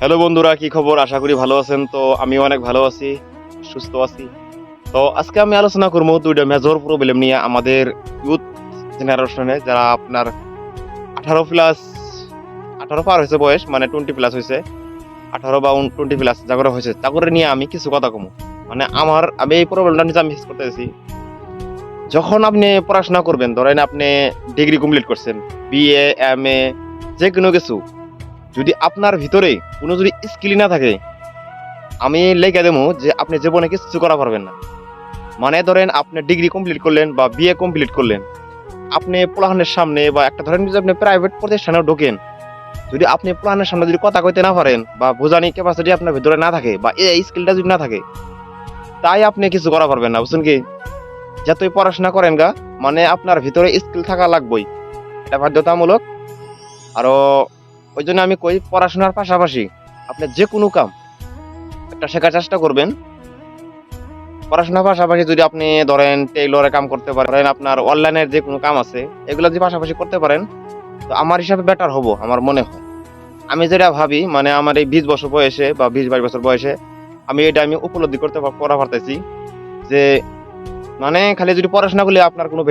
Hello বন্ধুরা, কি খবর? আশা করি ভালো আছেন। তো আমি অনেক ভালো আছি, সুস্থ আছি। তো আজকে আমি আলোচনা করব দুইটা মেজর প্রবলেম নিয়ে আমাদের ইউথ জেনারেশনে যারা আপনার আঠারো প্লাস আঠারো পার হয়েছে বয়স মানে টোয়েন্টি প্লাস হয়েছে। আঠারো বা টোয়েন্টি প্লাস জাগরে হয়েছে জাগরে নিয়ে আমি কিছু কথা কমু। মানে আমার, আমি এই প্রবলেমটা নিজে আমি ফেস করতেছি। যখন আপনি পড়াশোনা করবেন, ধরেন আপনি ডিগ্রি কমপ্লিট করছেন বিএ এম এ যে কোনো কিছু যদি আপনার ভিতরে কোনো যদি স্কিল না থাকে, আমি লেগে দেবো যে আপনি জীবনে কিছু করা পারবেন না। মানে ধরেন আপনি ডিগ্রি কমপ্লিট করলেন বা বিএ কমপ্লিট করলেন। আপনি পোলাহানের সামনে বা একটা ধরেন যদি আপনি প্রাইভেট প্রতিষ্ঠানেও ঢোকেন। যদি আপনি পোলাহানের সামনে যদি কথা কইতে না পারেন বা বোঝানি ক্যাপাসিটি আপনার ভিতরে না থাকে বা এই স্কিলটা যদি না থাকে, তাই আপনি কিছু করা পারবেন না, বুঝছেন কি? যতই পড়াশোনা করেন গা মানে আপনার ভিতরে স্কিল থাকা লাগবেই। এটা বাধ্যতামূলক। আরও ওই জন্য আমি কই পড়াশোনার পাশাপাশি আপনি যে কোনো কাম একটা শেখার চেষ্টা করবেন। পড়াশোনার পাশাপাশি যদি আপনি ধরেন টেইলরে কাম করতে পারেন আপনার অনলাইনের যে কোনো কাম আছে, এগুলো যদি পাশাপাশি করতে পারেন, তো আমার হিসাবে বেটার হব, আমার মনে হয়। আমি যেটা ভাবি মানে আমার এই বিশ বছর বয়সে বা বিশ বাইশ বছর বয়সে আমি এটা আমি উপলব্ধি করতে করা পারতেছি যে মানে খালি যদি পড়াশোনা করলে আপনার কোনো